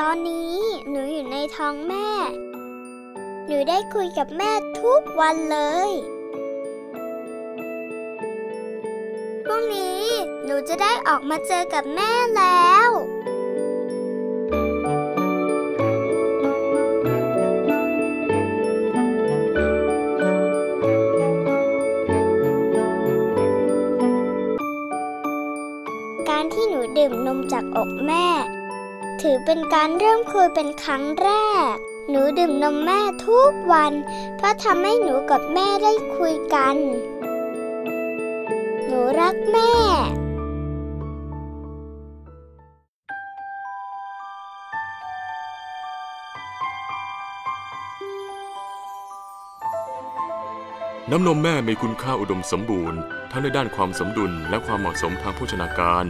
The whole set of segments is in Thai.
ตอนนี้หนูอยู่ในท้องแม่ หนูได้คุยกับแม่ทุกวันเลยพรุ่งนี้หนูจะได้ออกมาเจอกับแม่แล้วการที่หนูดื่มนมจากอกแม่ ถือเป็นการเริ่มคุยเป็นครั้งแรก หนูดื่มนมแม่ทุกวัน เพราะทำให้หนูกับแม่ได้คุยกัน หนูรักแม่น้ำนมแม่มีคุณค่าอุดมสมบูรณ์ ทั้งในด้านความสมดุลและความเหมาะสมทางโภชนาการ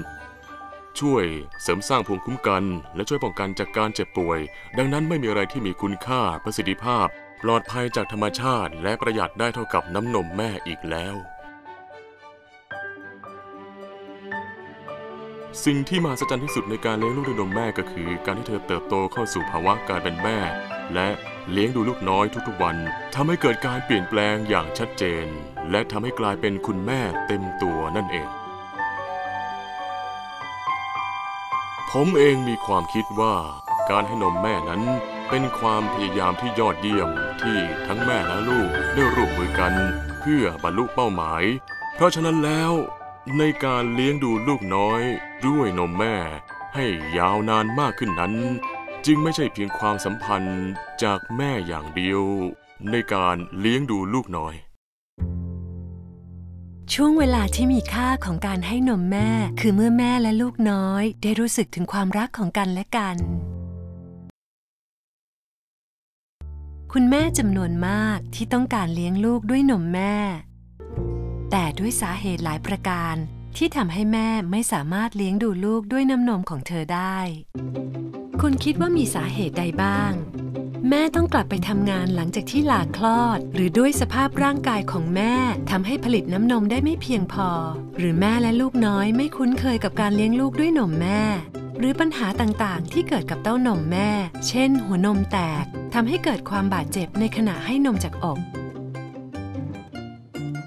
ช่วยเสริมสร้างภูมิคุ้มกัน และช่วยป้องกันจากการเจ็บป่วย ดังนั้นไม่มีอะไรที่มีคุณค่าประสิทธิภาพ ปลอดภัยจากธรรมชาติ และประหยัดได้เท่ากับน้ำนมแม่อีกแล้ว สิ่งที่มหัศจรรย์ที่สุดในการเลี้ยงลูกด้วยนมแม่ก็คือ การที่เธอเติบโตเข้าสู่ภาวะการเป็นแม่ และเลี้ยงดูลูกน้อยทุกๆวันทำให้เกิดการเปลี่ยนแปลงอย่างชัดเจน และทำให้กลายเป็นคุณแม่เต็มตัวนั่นเอง ผมเองมีความคิดว่าการให้นมแม่นั้นเป็นความพยายามที่ยอดเยี่ยมที่ทั้งแม่และลูกได้ร่วมมือกัน เพื่อบรรลุเป้าหมาย เพราะฉะนั้นแล้วในการเลี้ยงดูลูกน้อยด้วยนมแม่ ให้ยาวนานมากขึ้นนั้น จึงไม่ใช่เพียงความสัมพันธ์จากแม่อย่างเดียว ในการเลี้ยงดูลูกน้อย ช่วงเวลาที่มีค่าของการให้นมแม่ คือเมื่อแม่และลูกน้อย ได้รู้สึกถึงความรักของกันและกัน คุณแม่จำนวนมากที่ต้องการเลี้ยงลูกด้วยนมแม่ แต่ด้วยสาเหตุหลายประการที่ทำให้แม่ไม่สามารถเลี้ยงดูลูกด้วยน้ำนมของเธอได้ คุณคิดว่ามีสาเหตุใดบ้าง แม่ต้องกลับไปทำงานหลังจากที่หลาคลอด หรือด้วยสภาพร่างกายของแม่ทำให้ผลิตน้ำนมได้ไม่เพียงพอ หรือแม่และลูกน้อยไม่คุ้นเคยกับการเลี้ยงลูกด้วยนมแม่ หรือปัญหาต่างๆ ที่เกิดกับเต้านมแม่ เช่น หัวนมแตกทำให้เกิดความบาดเจ็บในขณะให้นมจากอก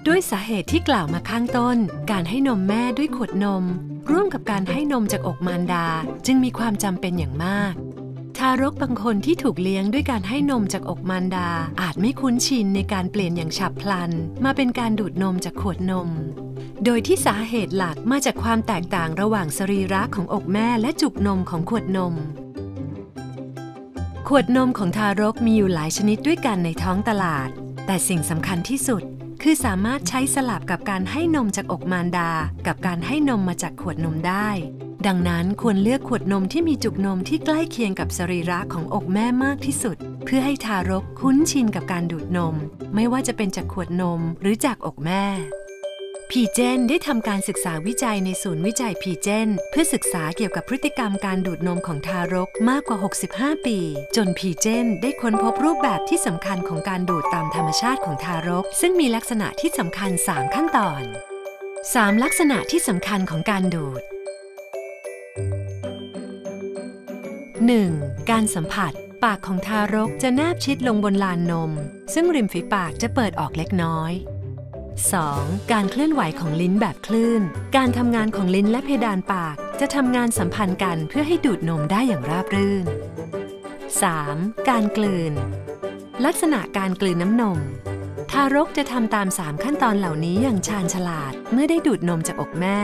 ด้วยสาเหตุที่กล่าวมาข้างต้น การให้นมแม่ด้วยขวดนม ร่วมกับการให้นมจากอกมารดา จึงมีความจำเป็นอย่างมาก ทารกบางคนที่ถูกเลี้ยงด้วยการให้นมจากอกมารดา อาจไม่คุ้นชินในการเปลี่ยนอย่างฉับพลัน มาเป็นการดูดนมจากขวดนม โดยที่สาเหตุหลักมาจากความแตกต่างระหว่างสรีระของอกแม่และจุกนมของขวดนม ขวดนมของทารกมีอยู่หลายชนิดด้วยกันในท้องตลาด แต่สิ่งสำคัญที่สุด คือสามารถใช้สลับกับการให้นมจากอกมารดา กับการให้นมมาจากขวดนมได้ ดังนั้นควรเลือกขวดนมที่มีจุกนมที่ใกล้เคียงกับสรีระของอกแม่มากที่สุด เพื่อให้ทารกคุ้นชินกับการดูดนม ไม่ว่าจะเป็นจากขวดนมหรือจากอกแม่ พีเจนได้ทำการศึกษาวิจัยในศูนย์วิจัยพีเจนเพื่อศึกษาเกี่ยวกับพฤติกรรมการดูดนมของทารกมากกว่า 65 ปี จนพีเจนได้ค้นพบรูปแบบที่สำคัญของการดูดตามธรรมชาติของทารก ซึ่งมีลักษณะที่สำคัญ 3 ขั้นตอน 3 ลักษณะที่สำคัญของการดูด 1. การสัมผัส ปากของทารกจะแนบชิดลงบนลานนม ซึ่งริมฝีปากจะเปิดออกเล็กน้อย 2. การเคลื่อนไหวของลิ้นแบบคลื่น การทำงานของลิ้นและเพดานปาก จะทำงานสัมพันธ์กันเพื่อให้ดูดนมได้อย่างราบรื่น 3. การกลืน ลักษณะการกลืนน้ำนม ทารกจะทำตาม 3 ขั้นตอนเหล่านี้อย่างชาญฉลาดเมื่อได้ดูดนมจากอกแม่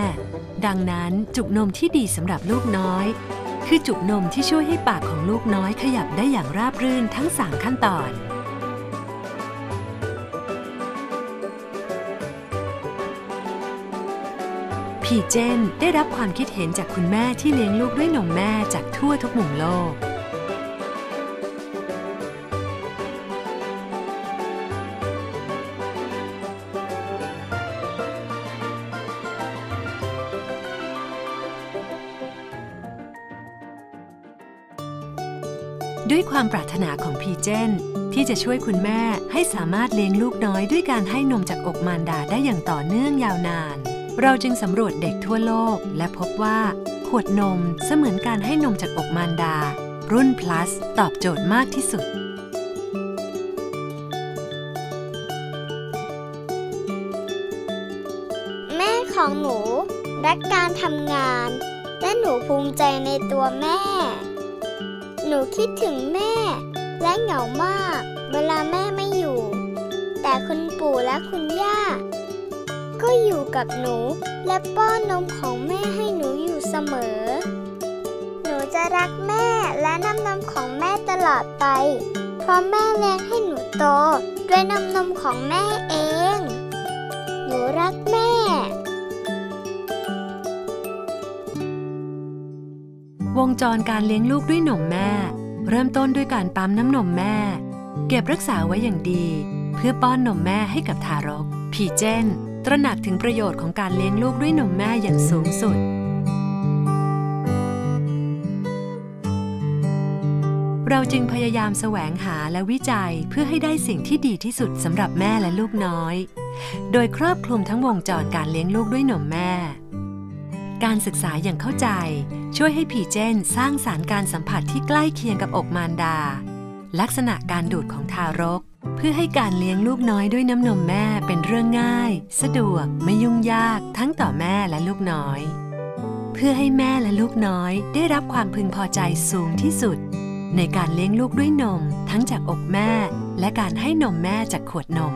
ดังนั้นจุกนมที่ดีสำหรับลูกน้อย คือจุกนมที่ช่วยให้ปากของลูกน้อยขยับได้อย่างราบรื่นทั้ง 3 ขั้นตอน พีเจนได้รับความคิดเห็นจากคุณแม่ที่เลี้ยงลูกด้วยนมแม่จากทั่วทุกมุมโลก ด้วยความปรารถนาของพีเจนที่จะช่วยคุณแม่ให้สามารถเลี้ยงลูกน้อยด้วยการให้นมจากอกมารดาได้อย่างต่อเนื่องยาวนาน เราจึงสำรวจเด็กทั่วโลก และพบว่า ขวดนมเสมือนการให้นมจากอกมารดา รุ่น plus ตอบโจทย์มากที่สุด แม่ของหนู รักการทำงาน และหนูภูมิใจในตัวแม่ หนูคิดถึงแม่ และเหงามาก เวลาแม่ไม่อยู่ แต่คุณปู่และคุณย่า ก็อยู่กับหนู และป้อนนมของแม่ให้หนูอยู่เสมอ หนูจะรักแม่และน้ำนมของแม่ตลอดไป เพราะแม่เลี้ยงให้หนูโต ด้วยน้ำนมของแม่เอง หนูรักแม่วงจรการเลี้ยงลูกด้วยนมแม่ เริ่มต้นด้วยการปั๊มน้ำนมแม่ เก็บรักษาไว้อย่างดี เพื่อป้อนนมแม่ให้กับทารก พีเจน ตระหนักถึงประโยชน์ของการเลี้ยงลูกด้วยนมแม่อย่างสูงสุด เราจึงพยายามแสวงหาและวิจัยเพื่อให้ได้สิ่งที่ดีที่สุดสำหรับแม่และลูกน้อย โดยครอบคลุมทั้งวงจรการเลี้ยงลูกด้วยนมแม่ การศึกษาอย่างเข้าใจ ช่วยให้ผีเจนสร้างสารการสัมผัสที่ใกล้เคียงกับอกมารดา ลักษณะการดูดของทารก เพื่อให้การเลี้ยงลูกน้อยด้วยน้ำนมแม่เป็นเรื่องง่าย สะดวกไม่ยุ่งยากทั้งต่อแม่และลูกน้อย เพื่อให้แม่และลูกน้อยได้รับความพึงพอใจสูงที่สุด ในการเลี้ยงลูกด้วยนมทั้งจากอกแม่ และการให้นมแม่จากขวดนม